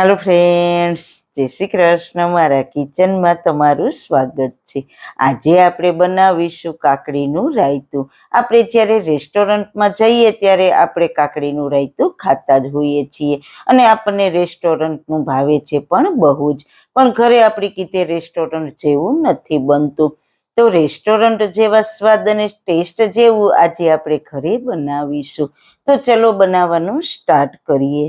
Hello friends જય શ્રી કૃષ્ણ. મારા કિચનમાં તમારું સ્વાગત છે. આજે આપણે બનાવીશું કાકડીનું રાયતું. આપણે જ્યારે રેસ્ટોરન્ટમાં જઈએ ત્યારે આપણે કાકડીનું રાયતું ખાતા જ હોઈએ છીએ અને આપણને રેસ્ટોરન્ટનું ભાવે છે પણ બહુ જ. પણ ઘરે આપણી કીધે રેસ્ટોરન્ટ જેવું નથી બનતું. તો રેસ્ટોરન્ટ જેવા સ્વાદ અને ટેસ્ટ જેવું આજે આપણે ઘરે બનાવીશું. તો ચલો બનાવવાનું સ્ટાર્ટ કરીએ.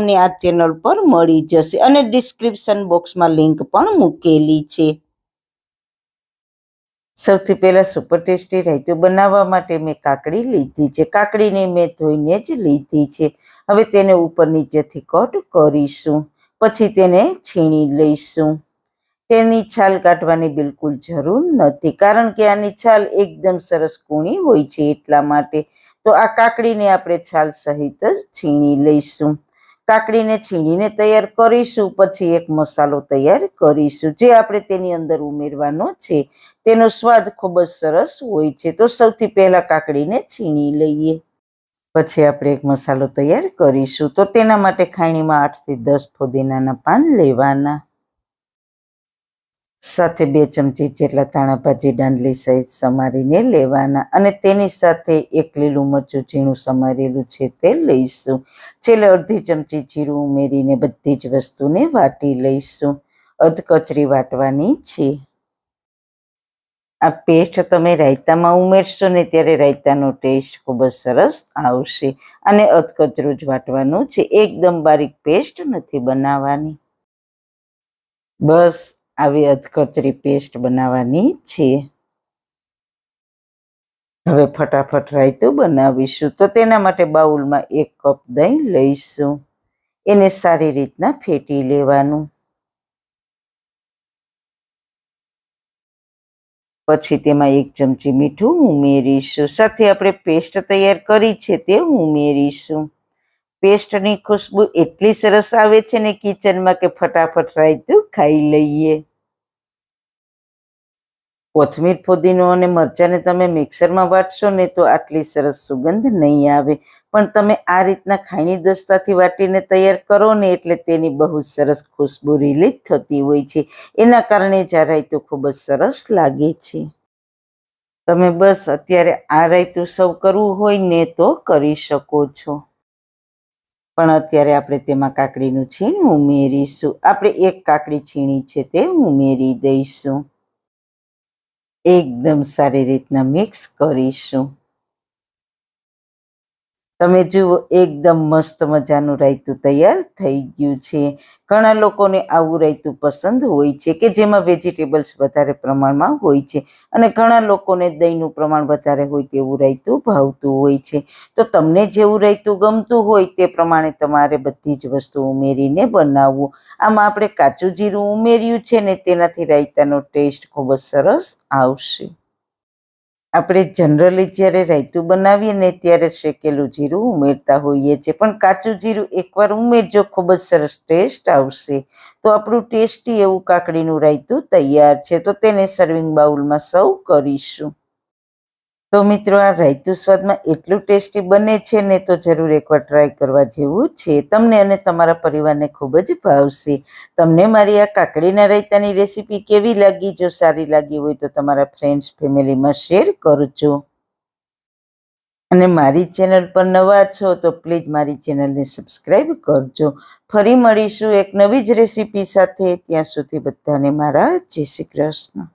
તમને આ ચેનલ પર મળી જશે અને ડિસ્ક્રિપ્શન બોક્સમાં લિંક પણ મૂકેલી છે. સૌથી પહેલા સુપર ટેસ્ટી રાયતું બનાવવા માટે મેં કાકડી લીધી છે. કાકડીને મેં ધોઈને જ લીધી છે. હવે તેને ઉપર નીચેથી કટ કરીશું. પછી તેને છીણી લઈશું. તેની છાલ કાઢવાની બિલકુલ જરૂર નથી કારણ કે આની છાલ એકદમ સરસ કૂણી હોય છે એટલા માટે. તો આ કાકડીને આપણે છાલ સહિત જ છીણી લઈશું. કાકડીને છીણીને તૈયાર કરીશું, પછી એક મસાલો તૈયાર કરીશું. જે આપણે તેની અંદર ઉમેરવાનો છે, તેનો સ્વાદ ખૂબ જ સરસ હોય છે. તો સૌથી પહેલાં કાકડીને છીણી લઈએ. પછી આપણે એક મસાલો તૈયાર કરીશું. તો તેના માટે ખાણીમાં આઠથી દસ ફુદીનાના પાન લેવાના. સાથે બે ચમચી જેટલા તાણાભાજી દાંડલી સહિત સમારીને લેવાના અને તેની સાથે એક લીલું મરચું ઝીણું સમારેલું છે તે લઈશું. છેલ્લે અડધી ચમચી જીરું ઉમેરીને બધી જ વસ્તુને વાટી લઈશું. અધકચરી વાટવાની છે. આ પેસ્ટ તમે રાયતામાં ઉમેરશો ને ત્યારે રાયતાનો ટેસ્ટ ખૂબ જ સરસ આવશે અને અધકચરું જ વાટવાનું છે. એકદમ બારીક પેસ્ટ નથી બનાવવાની. બસ આવી અધકચરી પેસ્ટ બનાવવાની છે. હવે ફટાફટ રાયતું બનાવીશું. તો તેના માટે બાઉલમાં એક કપ દહીં લઈશું. એને સારી રીતના ફેટી લેવાનું. પછી તેમાં એક ચમચી મીઠું ઉમેરીશું. સાથે આપણે પેસ્ટ તૈયાર કરી છે તે ઉમેરીશું. પેસ્ટની ખુશ્બુ એટલી સરસ આવે છે ને કિચનમાં કે ફટાફટ રાયતું ખાઈ લઈએ. કોથમીર ફુદીનો અને મરચાંને તમે મિક્સરમાં વાટશો ને તો આટલી સરસ સુગંધ નહીં આવે. પણ તમે આ રીતના ખાઈની દસ્તાથી વાટીને તૈયાર કરો ને એટલે તેની બહુ સરસ ખુશ્બુ રિલીઝ થતી હોય છે. એના કારણે જ આ રાયતું ખૂબ જ સરસ લાગે છે. તમે બસ અત્યારે આ રાયતું સૌ કરવું હોય ને તો કરી શકો છો. પણ અત્યારે આપણે તેમાં કાકડીનું છીણ ઉમેરીશું. આપણે એક કાકડી છીણી છે તે ઉમેરી દઈશું. એકદમ સારી રીતના મિક્સ કરીશું. તમે જુઓ, એકદમ મસ્ત મજાનું રાયતું તૈયાર થઈ ગયું છે. ઘણા લોકોને આવું રાયતું પસંદ હોય છે કે જેમાં વેજીટેબલ્સ વધારે પ્રમાણમાં હોય છે અને ઘણા લોકોને દહીંનું પ્રમાણ વધારે હોય તેવું રાયતું ભાવતું હોય છે. તો તમને જેવું રાયતું ગમતું હોય તે પ્રમાણે તમારે બધી જ વસ્તુ ઉમેરીને બનાવવું. આમાં આપણે કાચું જીરું ઉમેર્યું છે ને તેનાથી રાયતાનો ટેસ્ટ ખૂબ જ સરસ આવશે. આપણે જનરલી જ્યારે રાયતું બનાવીએ ને ત્યારે શેકેલું જીરું ઉમેરતા હોઈએ છીએ. પણ કાચું જીરું એકવાર ઉમેરજો, ખૂબ જ સરસ ટેસ્ટ આવશે. તો આપણું ટેસ્ટી એવું કાકડીનું રાયતું તૈયાર છે. તો તેને સર્વિંગ બાઉલમાં સર્વ કરીશું. તો મિત્રો, આ રાયતું સ્વાદમાં એટલું ટેસ્ટી બને છે ને, તો જરૂર એકવાર ટ્રાય કરવા જેવું છે તમને અને તમારા પરિવારને ખૂબ જ ભાવશે. તમને મારી આ કાકડીના રાયતાની રેસીપી કેવી લાગી? જો સારી લાગી હોય તો તમારા ફ્રેન્ડ્સ ફેમિલીમાં શેર કરજો. અને મારી ચેનલ પર નવા છો તો પ્લીઝ મારી ચેનલને સબસ્ક્રાઈબ કરજો. ફરી મળીશું એક નવી જ રેસીપી સાથે. ત્યાં સુધી બધાને મારા જય શ્રી કૃષ્ણ.